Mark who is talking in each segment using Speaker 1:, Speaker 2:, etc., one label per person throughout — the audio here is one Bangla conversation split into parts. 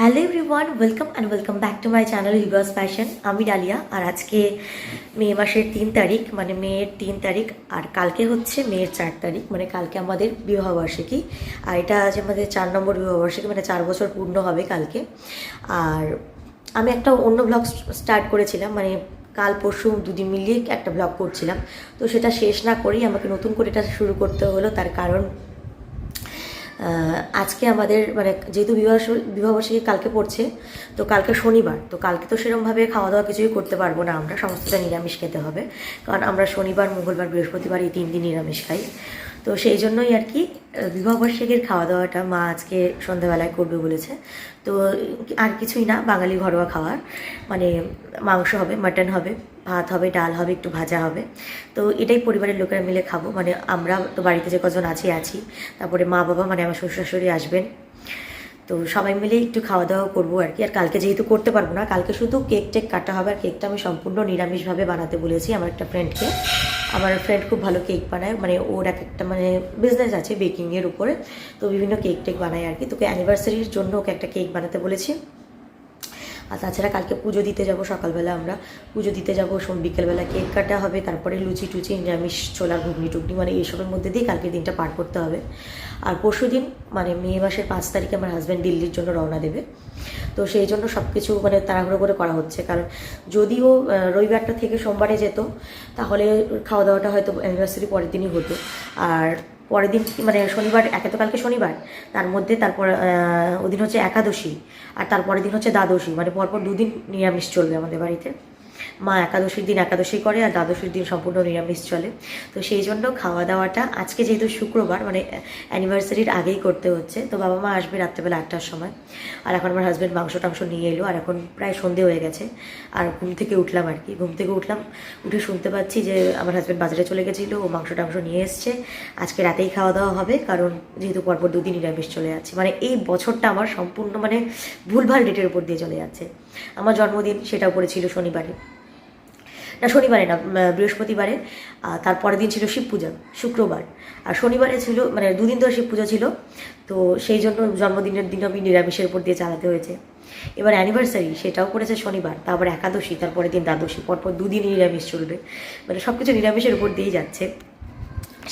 Speaker 1: Hello everyone welcome and welcome back to my channel হিবাস fashion আমি ডালিয়া, আর আজকে মে মাসের তিন তারিখ মানে মেয়ের তিন তারিখ, আর কালকে হচ্ছে মেয়ের চার তারিখ মানে কালকে আমাদের বিবাহবার্ষিকী। আর এটা আজ আমাদের চার নম্বর বিবাহবার্ষিকী মানে চার বছর পূর্ণ হবে কালকে। আর আমি একটা অন্য ব্লগ স্টার্ট করেছিলাম মানে কাল পরশু দুদিন মিলিয়ে একটা ব্লগ করছিলাম। তো সেটা শেষ না করেই আমাকে নতুন করে এটা শুরু করতে হলো, তার কারণ আজকে আমাদের মানে যেহেতু বিবাহ বিবাহবার্ষিকী কালকে পড়ছে, তো কালকে শনিবার, তো কালকে তো সেরকমভাবে খাওয়া দাওয়া কিছুই করতে পারব না আমরা, সমস্তটা নিরামিষ খেতে হবে। কারণ আমরা শনিবার, মঙ্গলবার, বৃহস্পতিবার এই তিন দিন নিরামিষ খাই। তো সেই জন্যই আর কি বিবাহবার্ষিকীর খাওয়া দাওয়াটা মা আজকে সন্ধ্যাবেলায় করবে বলেছে। তো আর কিছুই না, বাঙালি ঘরোয়া খাবার মানে মাংস হবে, মাটন হবে, ভাত হবে, ডাল হবে, একটু ভাজা হবে। তো এটাই পরিবারের লোকেরা মিলে খাব। মানে আমরা তো বাড়িতে যে কজন আছি আছি। তারপরে মা, বাবা মানে আমার শ্বশুর শাশুড়ি আসবেন। তো সবাই মিলে একটু খাওয়া দাওয়া করব আর কি। আর কালকে যেহেতু করতে পারব না, কালকে শুধু কেক টেক কাটা হবে। আর কেকটা আমি সম্পূর্ণ নিরামিষভাবে বানাতে বলেছি আমার একটা ফ্রেন্ডকে আমার ফ্রেন্ড খুব ভালো কেক বানায় মানে ওর এক একটা মানে বিজনেস আছে বেকিংয়ের উপরে, তো বিভিন্ন কেক টেক বানায় আর কি। তোকে অ্যানিভার্সারির জন্য ওকে একটা কেক বানাতে বলেছি। আর তাছাড়া কালকে পুজো দিতে যাব সকালবেলা আমরা। পুজো দিতে যাব, সোম বিকেলবেলা কেক কাটা হবে, তারপরে লুচি টুচি, নিরামিষ ছোলা ঘুগনি টুগনি মানে এইসবের মধ্যে দিয়ে কালকে দিনটা পার করতে হবে। আর পরশু দিন মানে মে মাসের পাঁচ তারিখে আমার হাজব্যান্ড দিল্লির জন্য রওনা দেবে। তো সেই জন্য সব কিছু মানে তাড়াহুড়ো করে করা হচ্ছে। কারণ যদিও রবিবারটা থেকে সোমবারে যেত, তাহলে খাওয়া দাওয়াটা হয়তো অ্যানিভার্সারি পরের দিনই হতো। আর পরের দিন মানে শনিবার, একে তো কালকে শনিবার, তার মধ্যে তারপর ওদিন হচ্ছে একাদশী, আর তারপরের দিন হচ্ছে দ্বাদশী মানে পরপর দুদিন নিরামিষ চলবে আমাদের বাড়িতে। মা একাদশীর দিন একাদশী করে আর দ্বাদশীর দিন সম্পূর্ণ নিরামিষ চলে। তো সেই জন্য খাওয়া দাওয়াটা আজকে যেহেতু শুক্রবার মানে অ্যানিভার্সারির আগেই করতে হচ্ছে, তো বাবা মা আসবে রাত্রেবেলা আটটার সময়। আর এখন আমার হাজব্যান্ড মাংস টাংস নিয়ে এলো, আর এখন প্রায় সন্ধে হয়ে গেছে। আর ঘুম থেকে উঠলাম আর কি। ঘুম থেকে উঠলাম, উঠে শুনতে পাচ্ছি যে আমার হাজব্যান্ড বাজারে চলে গেছিল, ও মাংস টাংস নিয়ে এসছে। আজকে রাতেই খাওয়া দাওয়া হবে, কারণ যেহেতু পরপর দুদিন নিরামিষ চলে যাচ্ছে। মানে এই বছরটা আমার সম্পূর্ণ মানে ভুলভাল ডেটের উপর দিয়ে চলে যাচ্ছে। আমার জন্মদিন সেটা উপরে ছিল শনিবারে। না, শনিবারে না বৃহস্পতিবারে। আর তারপরের দিন ছিল শিব পূজা, শুক্রবার। আর শনিবারে ছিল মানে দুদিন ধরে শিব পূজা ছিল। তো সেই জন্য জন্মদিনের দিন আমি নিরামিষের উপর দিয়ে চালাতে হয়েছে। এবার অ্যানিভার্সারি সেটাও করেছে শনিবার, তারপর একাদশী, তারপরের দিন দ্বাদশী, পরপর দুদিন নিরামিষ চলবে। মানে সব কিছু নিরামিষের উপর দিয়েই যাচ্ছে।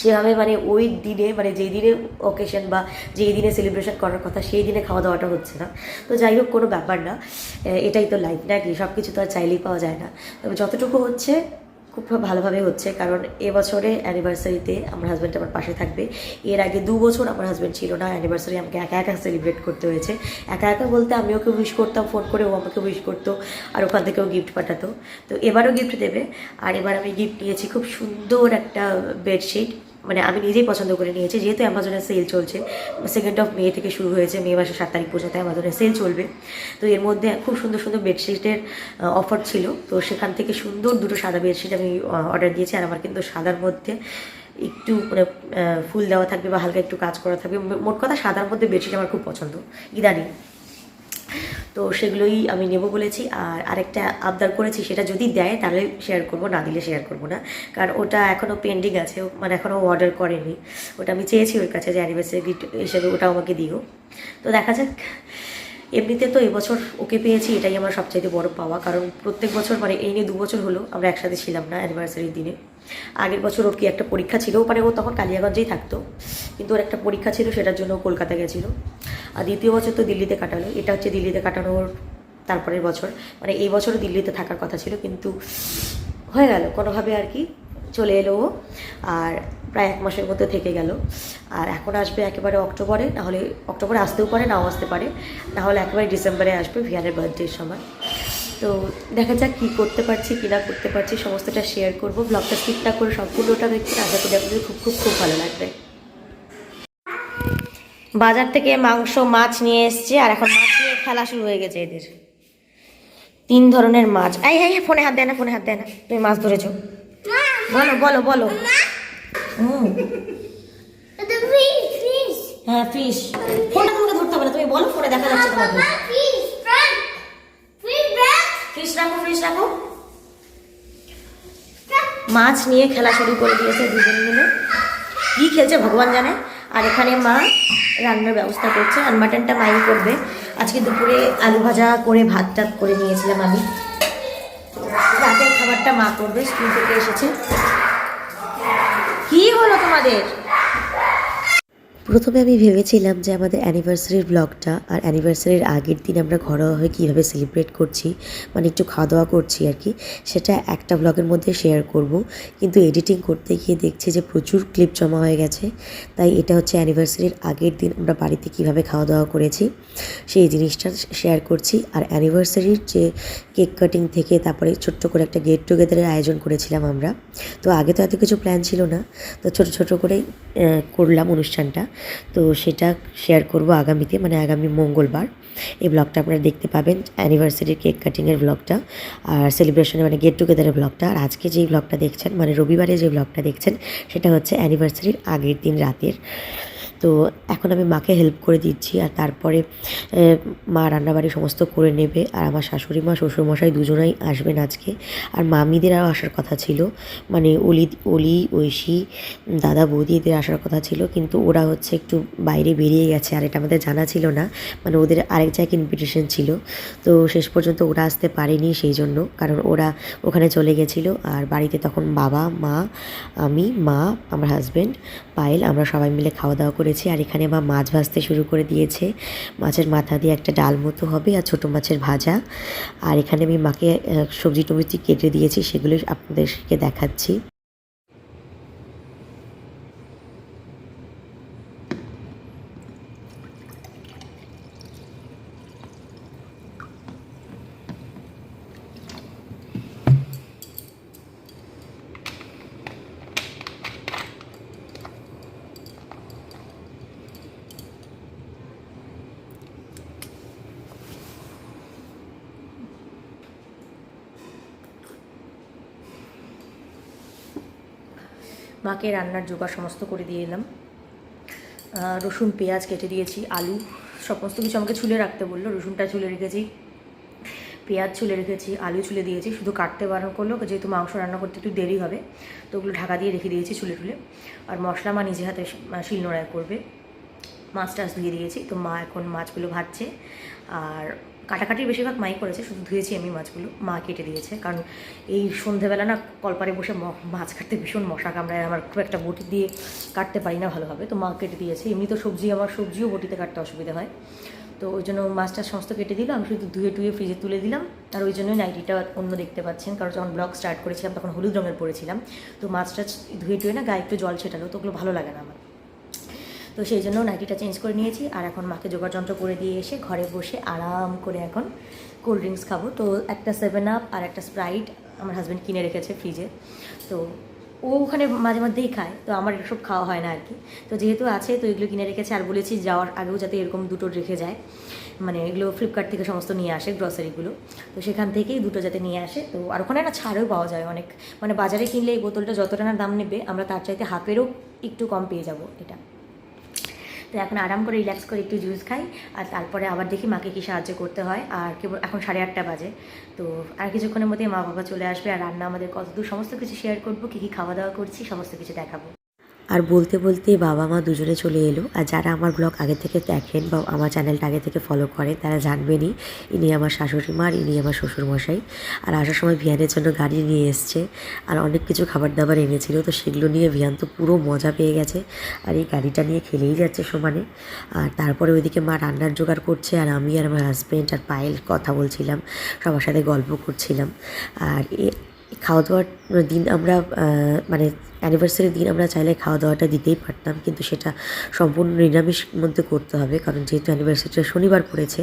Speaker 1: সেভাবে মানে ওই দিনে মানে যেই দিনে অকেশন বা যেই দিনে সেলিব্রেশন করার কথা, সেই দিনে খাওয়া দাওয়াটা হচ্ছে না। তো যাই হোক, কোনো ব্যাপার না। এটাই তো লাইফ নাকি? সব কিছু তো আর চাইলেই পাওয়া যায় না। তবে যতটুকু হচ্ছে খুব ভালোভাবে হচ্ছে, কারণ এবছরে অ্যানিভার্সারিতে আমার হাজব্যান্ড আমার পাশে থাকবে। এর আগে দু বছর আমার হাজব্যান্ড ছিল না অ্যানিভার্সারি আমাকে একা একা সেলিব্রেট করতে হয়েছে। একা একা বলতে আমি ওকে উইশ করতাম ফোন করে ও আমাকে উইশ করতো, আর ওখান থেকেও গিফট পাঠাতো। তো এবারও গিফট দেবে, আর এবার আমি গিফট নিয়েছি খুব সুন্দর একটা বেডশিট মানে আমি নিজেই পছন্দ করে নিয়েছি, যেহেতু অ্যামাজনের সেল চলছে। সেকেন্ড অফ মে থেকে শুরু হয়েছে মে মাসের সাত তারিখ পর্যন্ত অ্যামাজনের সেল চলবে। তো এর মধ্যে খুব সুন্দর সুন্দর বেডশিটের অফার ছিল। তো সেখান থেকে সুন্দর দুটো সাদা বেডশিট আমি অর্ডার দিয়েছি। আর আমার কিন্তু সাদার মধ্যে একটু মানে ফুল দেওয়া থাকবে বা হালকা একটু কাজ করা থাকবে। মোট কথা সাদার মধ্যে বেডশিট আমার খুব পছন্দ। ইদানিং। তো সেগুলোই আমি নেব বলেছি। আর আরেকটা আবদার করেছি, সেটা যদি দেয় তাহলে শেয়ার করব, না দিলে শেয়ার করব না। কারণ ওটা এখনও পেন্ডিং আছে মানে এখনও অর্ডার করেনি। ওটা আমি চেয়েছি ওর কাছে যে অ্যানিভার্সারি গিফট হিসেবে ওটা আমাকে দিও। তো দেখা যাক। এমনিতে তো এবছর ওকে পেয়েছি, এটাই আমার সবচাইতে বড় পাওয়া। কারণ প্রত্যেক বছর মানে এই নিয়ে দু বছর হলো, আমরা একসাথে ছিলাম না অ্যানিভার্সারির দিনে। আগের বছর ওর কি একটা পরীক্ষা ছিল মানে ও তখন কালিয়াগঞ্জেই থাকতো। কিন্তু ওর একটা পরীক্ষা ছিল, সেটার জন্য কলকাতা গেছিল। আর দ্বিতীয় বছর তো দিল্লিতে কাটালো, এটা হচ্ছে দিল্লিতে কাটানোর তারপরের বছর। মানে এই বছরও দিল্লিতে থাকার কথা ছিল, কিন্তু হয়ে গেল। কোনোভাবে আর কি চলে এলো আর প্রায় এক মাসের মধ্যে থেকে গেল। আর এখন আসবে একেবারে অক্টোবরে, নাহলে অক্টোবরে আসতেও পারে, নাও আসতে পারে। নাহলে একেবারে ডিসেম্বরে আসবে ভিয়ানের বার্থডের সময়। তো দেখা যাক কী করতে পারছি, কী না করতে পারছি, সমস্তটা শেয়ার করব। ব্লগটা না করে সম্পূর্ণটা দেখতে আশা করি আপনাদের খুব খুব খুব ভালো লাগবে। বাজার থেকে মাংস, মাছ নিয়ে এসছে, আর এখন মাছ নিয়ে খেলা শুরু হয়ে গেছে এদের। তিন ধরনের মাছ। এই হ্যাঁ ফোনে হাত দেয় না, ফোনে হাত দেয় না। তুমি মাছ ধরেছো। বলো বলো বলো। হ্যাঁ ফিশ ফোনটা তোমাকে ধরতে হবে না তুমি বলো ফোনে দেখা যাচ্ছে তোমাকে। ফিশ রাখো ফিশ রাখো। মাছ নিয়ে খেলা শুরু করে দিয়েছে দুজন মিলে। কি খেলছে ভগবান জানে? আর এখানে মা রান্নার ব্যবস্থা করছে আর মাটনটা মাই করবে। আজকে দুপুরে আলু ভাজা করে ভাত টাত করে নিয়েছিলাম আমি। খাবারটা মা করবে স্কুল থেকে এসেছে। কি হলো তোমাদের? প্রথমে আমি ভেবেছিলাম যে আমাদের অ্যানিভার্সারির ব্লগটা আর অ্যানিভার্সারির আগের দিন আমরা ঘরোয়া হয়ে কীভাবে সেলিব্রেট করছি মানে একটু খাওয়া দাওয়া করছি আর কি, সেটা একটা ব্লগের মধ্যে শেয়ার করব। কিন্তু এডিটিং করতে গিয়ে দেখছি যে প্রচুর ক্লিপ জমা হয়ে গেছে, তাই এটা হচ্ছে অ্যানিভার্সারির আগের দিন আমরা বাড়িতে কীভাবে খাওয়া দাওয়া করেছি, সেই জিনিসটা শেয়ার করছি। আর অ্যানিভার্সারির যে কেক কাটিং থেকে তারপরে ছোট্ট করে একটা গেট টুগেদারের আয়োজন করেছিলাম আমরা, তো আগে তো এত কিছু প্ল্যান ছিল না, তো ছোট ছোট করেই করলাম অনুষ্ঠানটা। তো সেটা শেয়ার করব আগামীতে মানে আগামী মঙ্গলবার। এই ব্লগটা আপনারা দেখতে পাবেন অ্যানিভার্সারির কেক কাটিংয়ের ব্লগটা আর সেলিব্রেশনের মানে গেট টুগেদারের ব্লগটা আর আজকে যেই ব্লগটা দেখছেন মানে রবিবারে যে ব্লগটা দেখছেন, সেটা হচ্ছে অ্যানিভার্সারির আগের দিন রাতের। তো এখন আমি মাকে হেল্প করে দিচ্ছি আর তারপরে মা রান্নাবাড়ি সমস্ত করে নেবে আর আমার শাশুড়ি মা, শ্বশুরমশাই দুজনেই আসবেন আজকে। আর মামিদেরও আসার কথা ছিল মানে অলি অলি, ঐশী, দাদা বৌদি এদের আসার কথা ছিল, কিন্তু ওরা হচ্ছে একটু বাইরে বেরিয়ে গেছে আর এটা আমাদের জানা ছিল না মানে ওদের আরেক জায়গায় ইনভিটেশন ছিল। তো শেষ পর্যন্ত ওরা আসতে পারেনি সেই জন্য কারণ ওরা ওখানে চলে গেছিল আর বাড়িতে তখন বাবা, মা, আমি, মা, আমার হাজব্যান্ড পায়েল, আমরা সবাই মিলে খাওয়া দাওয়া করেছি আর এখানে মা মাছ ভাজতে শুরু করে দিয়েছে। মাছের মাথা দিয়ে একটা ডাল মতো হবে আর ছোট মাছের ভাজা। আর এখানে আমি মাকে সবজি টবজি কেটে দিয়েছি, সেগুলো আপনাদেরকে দেখাচ্ছি। মাকে রান্নার জোগাড় সমস্ত করে দিয়ে এলাম। রসুন, পেঁয়াজ কেটে দিয়েছি, আলু, সমস্ত কিছু আমাকে ছুলে রাখতে বলল। রসুনটা ছুলে রেখেছি, পেঁয়াজ ছুলে রেখেছি, আলু ছুলে দিয়েছি। শুধু কাটতে বারণ করল, যেহেতু মাংস রান্না করতে একটু দেরি হবে, তো ওগুলো ঢাকা দিয়ে রেখে দিয়েছি ছুলে টুলে। আর মশলা মা নিজে হাতে শিল নোড়ায় করবে। মাছ টাছ ধুয়ে দিয়েছি, তো মা এখন মাছগুলো ভাজছে। আর কাটাকাটির বেশিরভাগ মাই করেছে, শুধু ধুয়েছি আমি মাছগুলো, মা কেটে দিয়েছে। কারণ এই সন্ধেবেলা না কলপারে বসে মাছ কাটতে ভীষণ মশা কামড়ায়, আমার খুব একটা বটি দিয়ে কাটতে পারি না ভালোভাবে। তো মা কেটে দিয়েছে, এমনি তো সবজি, আমার সবজিও বটিতে কাটতে অসুবিধা হয়। তো ওই জন্য মাছটা সমস্ত কেটে দিল, আমি শুধু ধুয়ে টুয়ে ফ্রিজে তুলে দিলাম। আর ওই জন্য নাইটিটা অন্য দেখতে পাচ্ছেন, কারণ যখন ব্লগ স্টার্ট করেছিলাম, তখন হলুদ রঙের পরেছিলাম। তো মাছটা ধুয়ে টুয়ে না গায়ে একটু জল ছেটালো, তো ওগুলো ভালো লাগে না আমার। তো সেই জন্য নাইটিটা চেঞ্জ করে নিয়েছি আর এখন মাকে যোগাযন্ত্র করে দিয়ে এসে ঘরে বসে আরাম করে এখন কোল্ড ড্রিঙ্কস খাব। তো একটা সেভেন আপ আর একটা স্প্রাইট আমার হাজব্যান্ড কিনে রেখেছে ফ্রিজে তো ও ওখানে মাঝে মধ্যেই খায়, তো আমার এসব খাওয়া হয় না আর কি। তো যেহেতু আছে, তো এগুলো কিনে রেখেছে আর বলেছি যাওয়ার আগেও যাতে এরকম দুটো রেখে যায়। মানে এগুলো ফ্লিপকার্ট থেকে সমস্ত নিয়ে আসে গ্রসারিগুলো তো সেখান থেকেই দুটো যাতে নিয়ে আসে। তো আর ওখানে না ছাড়ও পাওয়া যায় অনেক। মানে বাজারে কিনলে এই বোতলটা যতটা না দাম নেবে, আমরা তার চাইতে হাফেরও একটু কম পেয়ে যাব এটা। তো এখন আরাম করে রিল্যাক্স করে একটু জুস খাই, আর তারপরে আবার দেখি মাকে কি সাহায্য করতে হয়, আর কেবল এখন সাড়ে আটটা বাজে। তো আর কিছুক্ষণের মধ্যে মা বাবা চলে আসবে, আর রান্না আমাদের কত দূর সমস্ত কিছু শেয়ার করব, কী কী খাওয়া দাওয়া করছি, সমস্ত কিছু দেখাবো। আর বলতে বলতে বাবা মা দুজনে চলে এলো। আর যারা আমার ব্লগ আগে থেকে দেখেন বা আমার চ্যানেলটা আগে থেকে ফলো করেন, তারা জানবেনই ইনি আমার শাশুড়ি মা আর ইনি আমার শ্বশুরমশাই। আর আসার সময় ভিয়ানের জন্য গাড়ি নিয়ে এসছে। আর অনেক কিছু খাবার দাবার এনেছিল। তো সেগুলো নিয়ে ভিয়ান তো পুরো মজা পেয়ে গেছে। আর এই গাড়িটা নিয়ে খেলেই যাচ্ছে সমানে। আর তারপরে ওইদিকে মা রান্নার জোগাড় করছে। আর আমি আর আমার হাজব্যান্ড আর পায়েল কথা বলছিলাম। সবার সাথে গল্প করছিলাম। আর এ- খাওয়া দাওয়ার দিন আমরা মানে অ্যানিভার্সারির দিন আমরা চাইলে খাওয়া দাওয়াটা দিতেই পারতাম, কিন্তু সেটা সম্পূর্ণ নিরামিষ মধ্যে করতে হবে, কারণ যেহেতু অ্যানিভার্সারিটা শনিবার পড়েছে,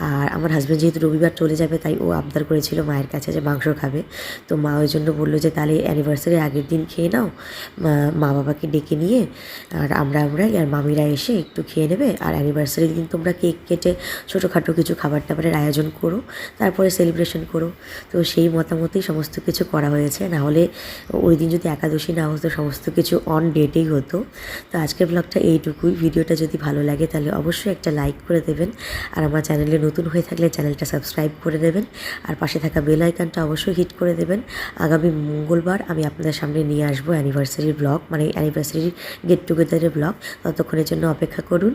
Speaker 1: আর আমার হাজব্যান্ড যেহেতু রবিবার চলে যাবে, তাই ও আবদার করেছিল মায়ের কাছে যে মাংস খাবে। তো মা ওই জন্য বলল যে, তাহলে অ্যানিভার্সারির আগের দিন খেয়ে নাও, মা- বাবাকে ডেকে নিয়ে, আর আমরা আমরা, আর মামিরা এসে একটু খেয়ে নেবে, আর অ্যানিভার্সারির দিন তোমরা কেক কেটে ছোটোখাটো কিছু খাবার টাবারের আয়োজন করো, তারপরে সেলিব্রেশন করো। তো সেই মতামতেই সমস্ত কিছু করা হয়েছে, না হলে ওই দিন যদি একাদশী না সমস্ত সমস্ত কিছু অন ডেটেই হতো। তো আজকের ব্লগটা এইটুকুই। ভিডিওটা যদি ভালো লাগে তাহলে অবশ্যই একটা লাইক করে দেবেন। আর আমার চ্যানেলে নতুন হয়ে থাকলে চ্যানেলটা সাবস্ক্রাইব করে দেবেন। আর পাশে থাকা বেল আইকনটা অবশ্যই হিট করে দেবেন। আগামী মঙ্গলবার আমি আপনাদের সামনে নিয়ে আসব অ্যানিভার্সারির ব্লগ মানে অ্যানিভার্সারির গেট টুগেদারের ব্লগ ততক্ষণের জন্য অপেক্ষা করুন।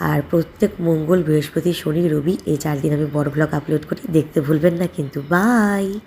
Speaker 1: আর প্রত্যেক মঙ্গল, বৃহস্পতি, শনি, রবি এই চার দিন আমি বড় ব্লগ আপলোড করি। দেখতে ভুলবেন না কিন্তু। বাই